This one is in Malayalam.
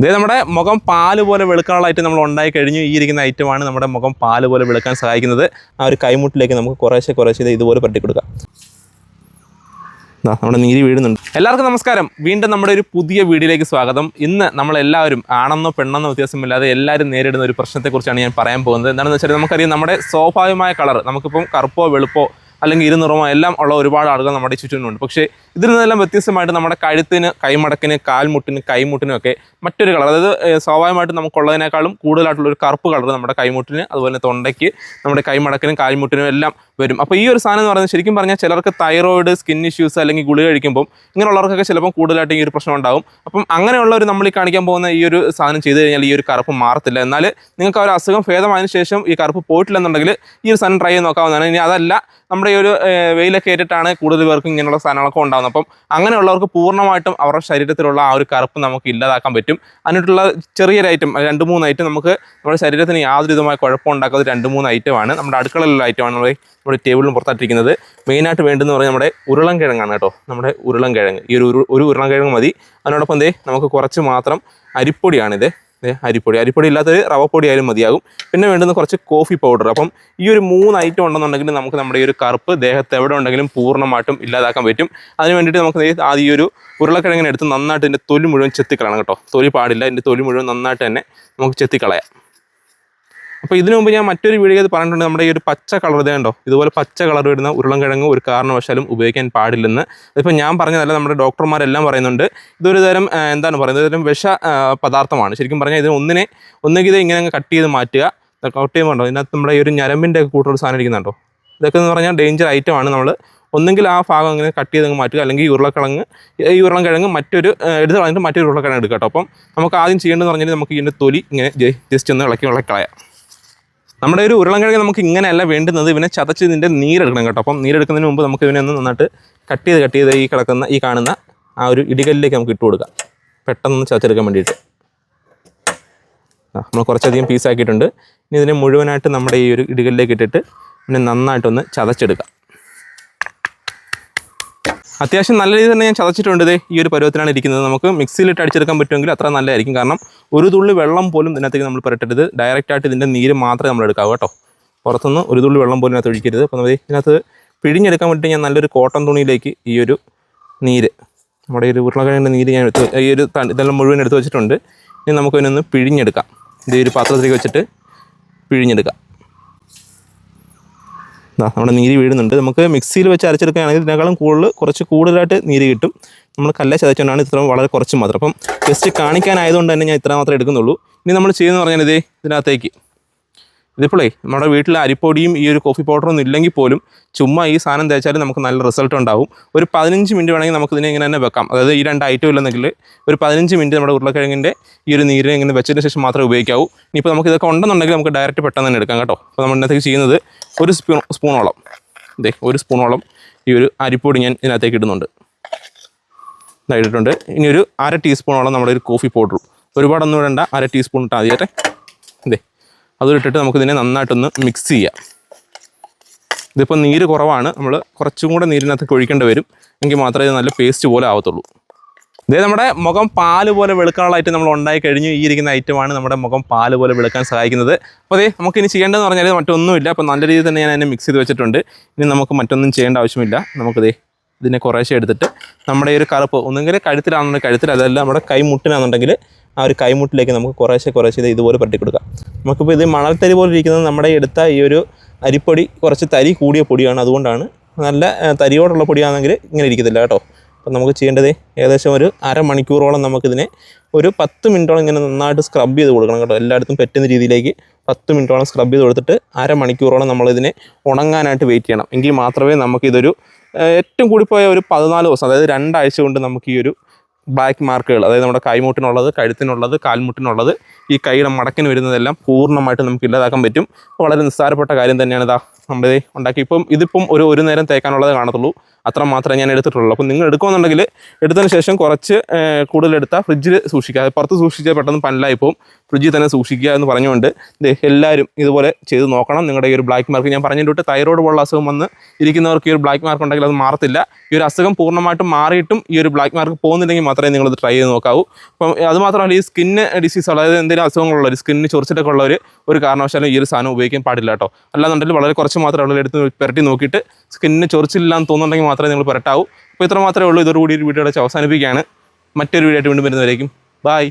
ഇതേ നമ്മുടെ മുഖം പാൽ പോലെ വെളുക്കാനുള്ള ഐറ്റം നമ്മൾ ഉണ്ടായി കഴിഞ്ഞു. ഈ ഇരിക്കുന്ന ഐറ്റമാണ് നമ്മുടെ മുഖം പാൽ പോലെ വെളുക്കാൻ സഹായിക്കുന്നത്. ആ ഒരു കൈമുട്ടിലേക്ക് നമുക്ക് കുറേശ്ശെ കുറേശ്ശെ ഇത് ഇതുപോലെ പറ്റി കൊടുക്കാം. ദാ നമ്മുടെ നീരി വീഴുന്നുണ്ട്. എല്ലാവർക്കും നമസ്കാരം. വീണ്ടും നമ്മുടെ ഒരു പുതിയ വീഡിയോയിലേക്ക് സ്വാഗതം. ഇന്ന് നമ്മളെല്ലാവരും ആണെന്നോ പെണ്ണെന്നോ വ്യത്യാസമില്ലാതെ എല്ലാവരും നേരിടുന്ന ഒരു പ്രശ്നത്തെക്കുറിച്ചാണ് ഞാൻ പറയാൻ പോകുന്നത്. എന്താണെന്ന് വെച്ചാൽ നമുക്കറിയാം നമ്മുടെ സ്വാഭാവികമായ കളർ നമുക്കിപ്പം കറുപ്പോ വെളുപ്പോ അല്ലെങ്കിൽ ഇരുനിറമോ എല്ലാം ഉള്ള ഒരുപാട് ആളുകൾ നമ്മുടെ ചുറ്റിനുണ്ട്. പക്ഷേ ഇതിൽ നിന്നെല്ലാം വ്യത്യസ്തമായിട്ട് നമ്മുടെ കഴുത്തിന് കൈമടക്കിന് കാൽമുട്ടിന് കൈമുട്ടിനും ഒക്കെ മറ്റൊരു കളർ. അതായത് സ്വാഭാവികമായിട്ട് നമുക്കുള്ളതിനേക്കാളും കൂടുതലായിട്ടുള്ള ഒരു കറുപ്പ് കളർ നമ്മുടെ കൈമുട്ടിന് അതുപോലെ തൊണ്ടയ്ക്ക് നമ്മുടെ കൈമടക്കിനും കാൽമുട്ടിനും എല്ലാം വരും. അപ്പോൾ ഈ ഒരു സാധനം എന്ന് പറയുന്നത് ശരിക്കും പറഞ്ഞാൽ ചിലർക്ക് തൈറോയിഡ് സ്കിൻ ഇഷ്യൂസ് അല്ലെങ്കിൽ ഗുളിക കഴിക്കുമ്പോൾ ഇങ്ങനെയുള്ളവർക്കൊക്കെ ചിലപ്പം കൂടുതലായിട്ട് ഈ ഒരു പ്രശ്നം ഉണ്ടാവും. അപ്പം അങ്ങനെയുള്ളവർ നമ്മൾ ഈ കാണിക്കാൻ പോകുന്ന ഈ ഒരു സാധനം ചെയ്ത് കഴിഞ്ഞാൽ ഈ ഒരു കറുപ്പ് മാറത്തില്ല. എന്നാൽ നിങ്ങൾക്ക് ആ ഒരു അസുഖം ഭേദമായതിനു ശേഷം ഈ കറുപ്പ് പോയിട്ടില്ലെന്നുണ്ടെങ്കിൽ ഈ ഒരു സാധനം ട്രൈ ചെയ്ത് നോക്കാവുന്നതാണ്. ഇനി അതല്ല നമ്മുടെ ഈ ഒരു വെയിലൊക്കെ ഏറ്റിട്ടാണ് കൂടുതൽ പേർക്കും ഇങ്ങനെയുള്ള സാധനങ്ങളൊക്കെ ഉണ്ടാകുന്നത് അപ്പം അങ്ങനെയുള്ളവർക്ക് പൂർണമായിട്ടും അവരുടെ ശരീരത്തിലുള്ള ആ ഒരു കറുപ്പ് നമുക്ക് ഇല്ലാതാക്കാൻ പറ്റും. അതിനായിട്ടുള്ള ചെറിയൊരു ഐറ്റം രണ്ട് മൂന്ന് ഐറ്റം നമുക്ക് നമ്മുടെ ശരീരത്തിന് യാതൊരു വിധമായ കുഴപ്പം ഉണ്ടാക്കാത്ത രണ്ട് മൂന്ന് ഐറ്റമാണ് നമ്മുടെ അടുക്കളയിലുള്ള ഐറ്റമാണ് നമ്മുടെ നമ്മുടെ ടേബിളിൽ പുറത്തായിട്ടിരിക്കുന്നത്. മെയിനായിട്ട് വേണ്ടതെന്ന് പറഞ്ഞാൽ നമ്മുടെ ഉരുളൻ കിഴങ്ങാണ് കേട്ടോ. നമ്മുടെ ഉരുളൻ കിഴങ്ങ്. ഈ ഒരു ഒരു ഉരുളൻ കിഴങ്ങ് മതി. അതിനോടൊപ്പം എന്തേ നമുക്ക് കുറച്ച് മാത്രം അരിപ്പൊടിയാണിത്. അരിപ്പൊടി. അരിപ്പൊടി ഇല്ലാത്തൊരു റവ പൊടി ആയാലും മതിയാകും. പിന്നെ വേണ്ടുന്ന കുറച്ച് കോഫി പൗഡർ അപ്പം ഈ ഒരു മൂന്ന് ഐറ്റം ഉണ്ടെന്നുണ്ടെങ്കിൽ നമുക്ക് നമ്മുടെ ഈ ഒരു കറുപ്പ് ദേഹത്ത് എവിടെ ഉണ്ടെങ്കിലും പൂർണമായിട്ടും ഇല്ലാതാക്കാൻ പറ്റും. അതിന് വേണ്ടിയിട്ട് നമുക്ക് ആദ്യം ഈ ഒരു ഉരുളക്കിഴങ്ങിനെടുത്ത് നന്നായിട്ട് ഇതിന്റെ തൊലി മുഴുവൻ ചെത്തിക്കളയണം കേട്ടോ. തൊലി പാടില്ല. ഇതിന്റെ തൊലി മുഴുവൻ നന്നായിട്ട് തന്നെ നമുക്ക് ചെത്തിക്കളയാം. അപ്പോൾ ഇതിനു മുമ്പ് ഞാൻ മറ്റൊരു വീഡിയോ പറഞ്ഞിട്ടുണ്ട്. നമ്മുടെ ഈ ഒരു പച്ച കളർ ഇതേണ്ടോ ഇതുപോലെ പച്ച കളർ വരുന്ന ഉരുളൻകിഴങ്ങ് ഒരു കാരണവശാലും ഉപയോഗിക്കാൻ പാടില്ലെന്ന്. അതിപ്പോൾ ഞാൻ പറഞ്ഞതല്ല നമ്മുടെ ഡോക്ടർമാരെല്ലാം പറയുന്നുണ്ട്. ഇതൊരു തരം എന്താണ് പറയുന്നത്? തരം വിഷ പദാർത്ഥമാണ്. ശരിക്കും പറഞ്ഞാൽ ഇതിന് ഒന്നിനെ ഒന്നുകിൽ ഇങ്ങനെ കട്ട് ചെയ്ത് മാറ്റുക. കട്ട് ചെയ്യുമ്പോൾ ഉണ്ടോ? ഇതിനകത്ത് നമ്മുടെ ഈ ഒരു ഞരമ്പിന്റെ ഒക്കെ കൂട്ടൊരു സാധനം ഇരിക്കുന്നുണ്ടോ? ഇതൊക്കെ എന്ന് പറഞ്ഞാൽ ഡേഞ്ചർ ഐറ്റമാണ് നമ്മൾ ഒന്നെങ്കിൽ ആ ഭാഗം ഇങ്ങനെ കട്ട് ചെയ്തങ്ങ് മാറ്റുക. അല്ലെങ്കിൽ ഉരുളക്കിഴങ്ങ് ഈ ഉരുളക്കിഴങ്ങ് മറ്റൊരു എടുത്ത് കളഞ്ഞിട്ട് മറ്റൊരു ഉരുളക്കിഴങ്ങ് എടുക്കുക കേട്ടോ. അപ്പം നമുക്ക് ആദ്യം ചെയ്യേണ്ടതെന്ന് പറഞ്ഞാൽ നമുക്ക് ഇതിന്റെ തൊലി ഇങ്ങനെ ജസ്റ്റ് ഒന്ന് ഇളക്കി ഇളക്കി കളയാം. നമ്മുടെ ഒരു ഉരുളൻകിഴങ്ങ് നമുക്ക് ഇങ്ങനെയല്ല വേണ്ടുന്നത്. ഇവനെ ചതച്ച് ഇതിന്റെ നീരെടുക്കണം കേട്ടോ. അപ്പം നീരെടുക്കുന്നതിന് മുമ്പ് നമുക്ക് ഇവനെ ഒന്ന് നന്നായിട്ട് കട്ട് ചെയ്ത് കട്ട് ചെയ്ത് ഈ കിടക്കുന്ന ഈ കാണുന്ന ആ ഒരു ഇടികല്ലിലേക്ക് നമുക്ക് ഇട്ട് കൊടുക്കാം. പെട്ടെന്ന് ചതച്ചെടുക്കാൻ വേണ്ടിയിട്ട്. നമ്മൾ കുറച്ചധികം പീസാക്കിയിട്ടുണ്ട് ഇനി ഇതിനെ മുഴുവനായിട്ട് നമ്മുടെ ഈ ഒരു ഇടികല്ലിലേക്ക് ഇട്ടിട്ട് പിന്നെ നന്നായിട്ടൊന്ന് ചതച്ചെടുക്കാം. അത്യാവശ്യം നല്ല രീതിയിൽ തന്നെ ഞാൻ ചതച്ചിട്ടുണ്ട് ദേ ഈ ഒരു പരുവത്തിലാണ് ഇരിക്കുന്നത്. നമുക്ക് മിക്സിയിലിട്ട് അടിച്ചെടുക്കാൻ പറ്റുമെങ്കിൽ അത്ര നല്ലതായിരിക്കും. കാരണം ഒരു തുള്ളി വെള്ളം പോലും ഇതിനകത്തേക്ക് നമ്മൾ പുരട്ടരുത്. ഡയറക്റ്റ് ആയിട്ട് ഇതിന്റെ നീര് മാത്രമേ നമ്മൾ എടുക്കാവൂ കേട്ടോ. പുറത്തുനിന്ന് ഒരു തുള്ളി വെള്ളം പോലും ഇതിനകത്ത് ഒഴിക്കരുത്. അപ്പോൾ ഇതിനകത്ത് പിഴിഞ്ഞെടുക്കാൻ വേണ്ടി ഞാൻ നല്ലൊരു കോട്ടൺ തുണിയിലേക്ക് ഈ ഒരു നീര് നമ്മുടെ ഈ ഒരു ഉരുളക്കിഴങ്ങിന്റെ നീര് ഞാൻ എടുത്ത് ഈ ഒരു ഇതെല്ലാം മുഴുവൻ എടുത്ത് വെച്ചിട്ടുണ്ട്. ഇനി നമുക്ക് ഇതിനൊന്ന് പിഴിഞ്ഞെടുക്കാം. ഇത് ഈ ഒരു പാത്രത്തിലേക്ക് വെച്ചിട്ട് പിഴിഞ്ഞെടുക്കാം. നമ്മുടെ നീര് വീഴുന്നുണ്ട്. നമുക്ക് മിക്സിയിൽ വെച്ച് അരച്ചെടുക്കുകയാണെങ്കിൽ ഇതിനേക്കാളും കൂടുതൽ കുറച്ച് കൂടുതലായിട്ട് നീര് കിട്ടും. നമ്മൾ കല്ല ചതച്ചുകൊണ്ടാണ് ഇത്ര വളരെ കുറച്ച് മാത്രം. അപ്പം ജസ്റ്റ് കാണിക്കാനായതുകൊണ്ട് തന്നെ ഞാൻ ഇത്ര മാത്രമേ എടുക്കുന്നുള്ളൂ. ഇനി നമ്മൾ ചെയ്യുന്നത് പറഞ്ഞാൽ ഇതേ ഇതിനകത്തേക്ക്. ഇതിപ്പോഴേ നമ്മുടെ വീട്ടിൽ അരിപ്പൊടിയും ഈ ഒരു കോഫി പൗഡറൊന്നും ഇല്ലെങ്കിൽ പോലും ചുമ്മാ ഈ സാധനം തേച്ചാൽ നമുക്ക് നല്ല റിസൾട്ട് ഉണ്ടാവും. ഒരു പതിനഞ്ച് മിനിറ്റ് വേണമെങ്കിൽ നമുക്ക് ഇതിനെ ഇങ്ങനെ തന്നെ വെക്കാം. അതായത് ഈ രണ്ട് ഐറ്റം ഇല്ലെന്നെങ്കിൽ ഒരു പതിനഞ്ച് മിനിറ്റ് നമ്മുടെ ഉരുളക്കിഴങ്ങിന്റെ ഈ ഒരു നീരിനെ ഇങ്ങനെ വെച്ചതിന് ശേഷം മാത്രമേ ഉപയോഗിക്കാവൂ. ഇനിയിപ്പോൾ നമുക്ക് ഇതൊക്കെ ഉണ്ടെന്നുണ്ടെങ്കിൽ നമുക്ക് ഡയറക്റ്റ് പെട്ടെന്ന് തന്നെ എടുക്കാം കേട്ടോ. അപ്പോൾ നമ്മൾ ഇതിനകത്തേക്ക് ചെയ്യുന്നത് ഒരു സ്പൂൺ സ്പൂണോളം ഇതേ ഒരു സ്പൂണോളം ഈ ഒരു അരിപ്പൊടി ഞാൻ ഇതിനകത്തേക്ക് ഇടുന്നുണ്ട്. ഇതായിട്ടുണ്ട് ഇനി ഒരു അര ടീസ്പൂണോളം നമ്മുടെ ഒരു കോഫി പൗഡറും ഒരുപാടൊന്നും വേണ്ട അര ടീസ്പൂൺ ഇട്ടാൽ മതിയട്ടെ അതും നമുക്ക് നമുക്കിതിനെ നന്നായിട്ടൊന്ന് മിക്സ് ചെയ്യാം. ഇതിപ്പോൾ നീര് കുറവാണ്. നമ്മൾ കുറച്ചും കൂടെ നീരിനകത്ത് ഒഴിക്കേണ്ടി വരും. എങ്കിൽ മാത്രമേ ഇത് നല്ല പേസ്റ്റ് പോലെ ആവത്തുള്ളൂ. ഇതേ നമ്മുടെ മുഖം പാൽ പോലെ വെളുക്കാനുള്ള ഐറ്റം നമ്മൾ ഉണ്ടായി കഴിഞ്ഞു. ഈ ഇരിക്കുന്ന ഐറ്റമാണ് നമ്മുടെ മുഖം പാൽ പോലെ വെളുക്കാൻ സഹായിക്കുന്നത്. അപ്പോൾ അതേ നമുക്ക് ഇനി ചെയ്യേണ്ടതെന്ന് പറഞ്ഞാൽ മറ്റൊന്നുമില്ല. അപ്പോൾ നല്ല രീതിയിൽ തന്നെ ഞാൻ അതിനെ മിക്സ് ചെയ്ത് വെച്ചിട്ടുണ്ട്. ഇനി നമുക്ക് മറ്റൊന്നും ചെയ്യേണ്ട ആവശ്യമില്ല. നമുക്കിതേ ഇതിനെ കുറേശ്ശെ എടുത്തിട്ട് നമ്മുടെ ഈ ഒരു കറുപ്പ് ഒന്നുകിൽ കഴുത്തിലാണെന്നുണ്ടെങ്കിൽ കഴുത്തിൽ അതല്ല നമ്മുടെ കൈമുട്ടിനാണെന്നുണ്ടെങ്കിൽ ആ ഒരു കൈമുട്ടിലേക്ക് നമുക്ക് കുറേശ്ശെ കുറേശ്ശെ ഇത് ഇതുപോലെ പറ്റി കൊടുക്കാം. നമുക്കിപ്പോൾ ഇത് മണൽത്തരി പോലെ ഇരിക്കുന്നത് നമ്മുടെ എടുത്ത ഈ ഒരു അരിപ്പൊടി കുറച്ച് തരി കൂടിയ പൊടിയാണ്. അതുകൊണ്ടാണ് നല്ല തരിയോടുള്ള പൊടിയാണെങ്കിൽ ഇങ്ങനെ ഇരിക്കത്തില്ല കേട്ടോ. അപ്പം നമുക്ക് ചെയ്യേണ്ടത് ഏകദേശം ഒരു അരമണിക്കൂറോളം നമുക്കിതിനെ ഒരു പത്ത് മിനിറ്റോളം ഇങ്ങനെ നന്നായിട്ട് സ്ക്രബ് ചെയ്ത് കൊടുക്കണം കേട്ടോ. എല്ലായിടത്തും പറ്റുന്ന രീതിയിലേക്ക് പത്ത് മിനിറ്റോളം സ്ക്രബ് ചെയ്ത് കൊടുത്തിട്ട് അരമണിക്കൂറോളം നമ്മളിതിനെ ഉണങ്ങാനായിട്ട് വെയിറ്റ് ചെയ്യണം. എങ്കിൽ മാത്രമേ നമുക്കിതൊരു ഏറ്റവും ഏറ്റവും പോയ ഒരു പതിനാല് ദിവസം അതായത് രണ്ടാഴ്ച കൊണ്ട് നമുക്ക് ഈ ഒരു ബ്ലാക്ക് മാർക്കുകൾ അതായത് നമ്മുടെ കൈമുട്ടിനുള്ളത് കഴുത്തിനുള്ളത് കാൽമുട്ടിനുള്ളത് ഈ കൈയുടെ മടക്കിന് വരുന്നതെല്ലാം പൂർണമായിട്ട് നമുക്ക് ഇല്ലാതാക്കാൻ പറ്റും. വളരെ നിസ്സാരപ്പെട്ട കാര്യം തന്നെയാണ് ഇതാ നമ്മൾ ഉണ്ടാക്കി. ഇപ്പം ഇതിപ്പം ഒരു ഒരു നേരം തേക്കാനുള്ളത് കാണത്തുള്ളൂ. അത്ര മാത്രമേ ഞാൻ എടുത്തിട്ടുള്ളൂ. അപ്പം നിങ്ങൾ എടുക്കുമെന്നുണ്ടെങ്കിൽ എടുത്തതിന് ശേഷം കുറച്ച് കൂടുതലെടുത്താൽ ഫ്രിഡ്ജിൽ സൂക്ഷിക്കുക. പുറത്ത് സൂക്ഷിച്ചാൽ പെട്ടെന്ന് പല്ലായി പോകും. ഫ്രിഡ്ജിൽ തന്നെ സൂക്ഷിക്കുക എന്ന് പറഞ്ഞുകൊണ്ട് എല്ലാവരും ഇതുപോലെ ചെയ്ത് നോക്കണം. നിങ്ങളുടെ ഈ ഒരു ബ്ലാക്ക് മാർക്ക് ഞാൻ പറഞ്ഞിട്ട് തൈറോയ്ഡ് പോലുള്ള അസുഖം വന്ന് ഇരിക്കുന്നവർക്ക് ഈ ഒരു ബ്ലാക്ക് മാർക്ക് ഉണ്ടെങ്കിൽ അത് മാറത്തില്ല. ഈ ഒരു അസുഖം പൂർണമായിട്ടും മാറിയിട്ടും ഈ ഒരു ബ്ലാക്ക് മാർക്ക് പോകുന്നില്ലെങ്കിൽ മാത്രമേ നിങ്ങളത് ട്രൈ ചെയ്ത് നോക്കാവൂ. അപ്പം അത് മാത്രമല്ല ഈ സ്കിന്ന് ഡിസീസ് അതായത് എന്തെങ്കിലും അസുഖങ്ങളുള്ളവർ സ്കിന്നിന് ചൊറിച്ചിട്ടൊക്കെ ഉള്ളവർ ഒരു കാരണവശാലും ഈ ഒരു സാധനം ഉപയോഗിക്കാൻ പാടില്ല കേട്ടോ. അല്ലാന്നുണ്ടെങ്കിൽ വളരെ കുറച്ച് മാത്രമേ ഉള്ളൂ. എടുത്ത് പുരട്ടി നോക്കിയിട്ട് സ്കിന്നിന് ചൊറിച്ചില്ല എന്ന് തോന്നുന്നുണ്ടെങ്കിൽ മാത്രമേ നിങ്ങൾ പുരട്ടാവൂ. അപ്പോൾ ഇത്ര മാത്രമേ ഉള്ളൂ. ഇതോടുകൂടി ഒരു വീഡിയോ അടച്ച് അവസാനിപ്പിക്കുകയാണ്. മറ്റൊരു വീഡിയോ ആയിട്ട് വീണ്ടും വരുന്നവരേക്കും. ബൈ